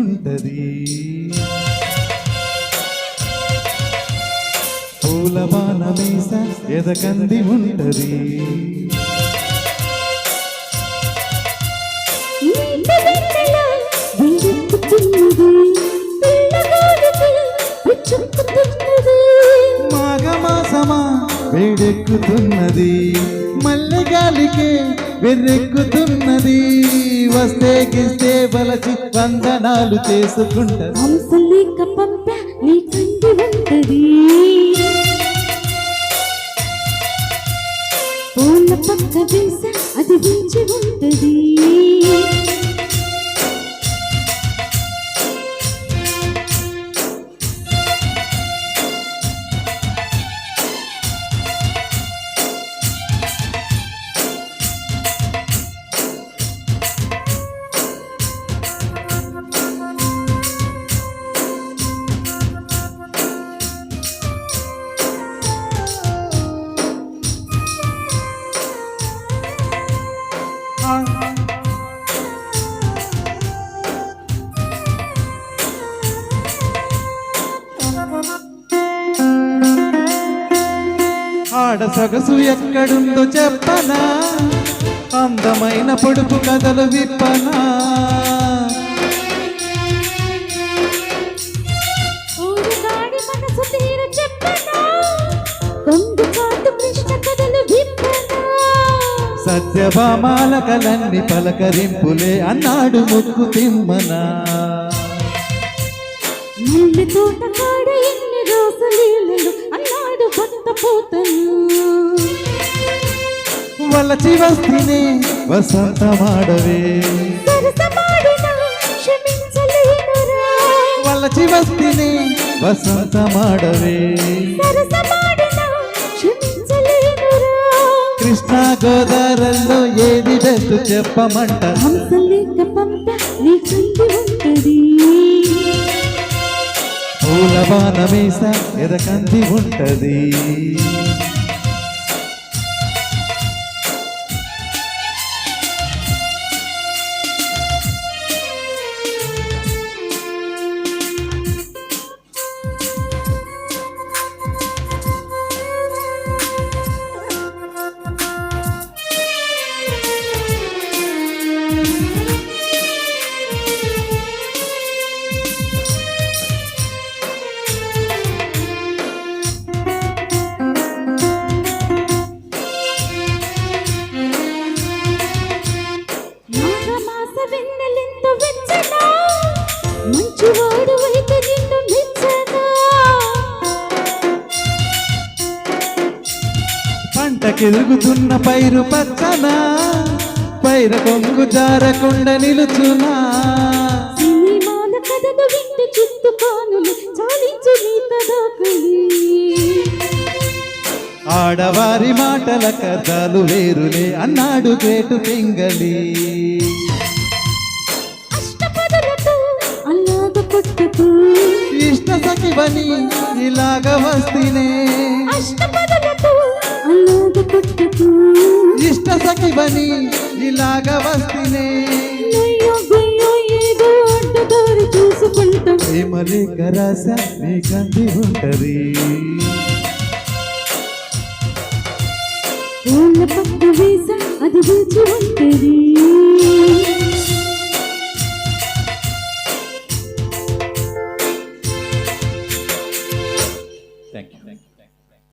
ఉంటది. బాణమీస ఎదకంది ఉంటది నీట వెన్నెల వేడెక్కుతున్నది పిల్లగాడికి పిచ్చెక్కుతున్నది మాఘమాసమా వేడెక్కుతున్నది. మల్లెగాలికే వెర్రెక్కుతున్నది. వస్తే గిస్తే బలచి వందనాలు చేసుకుంటది. హంసలేక పంప నీ కండి ఉంటది పూల పక్క వేస అది వేచి ఉంటది. ఆడ సొగసు ఎక్కడుందో చెప్పనా? అందమైన పొడుపు కథలు విప్పనా? సత్యభామాల కలన్ని పలకరింపులే అన్నాడు ముక్కు తిమ్మనా? తోట కాడ ఎన్ని రోజులీలలు వసంతమాడవే. సరసమాడిన క్షమించలేనురా వలచి వస్తేనే వసంతమాడవే. సరసమాడిన క్షమించలేనురా కృష్ణా గోదావరిలో ఏది బెస్ట్ చెప్పమంట పూల బాణమేస ఎదకంది ఉంటది? మంచివాడు అయితే నిన్ను మెచ్చనా? పంటకెదుగుతున్న పైరు పచ్చన? పైర కొంగు జారకుండా నిలుచునా? సినిమాల కథను వింటూ చుట్టుకోనులు చాలించు నీ తదాకలి ఆడవారి మాటల కథలు వేరులే అన్నాడు గ్రేటు పింగళి. ఇష్ట సఖివని ఇలాగ వస్తేనే. ఇష్ట సఖివని ఇలాగ వస్తేనే. ప్రేమలేఖ రాస నీకంది ఉంటది పూల పక్క వేస అది వేచి ఉంటది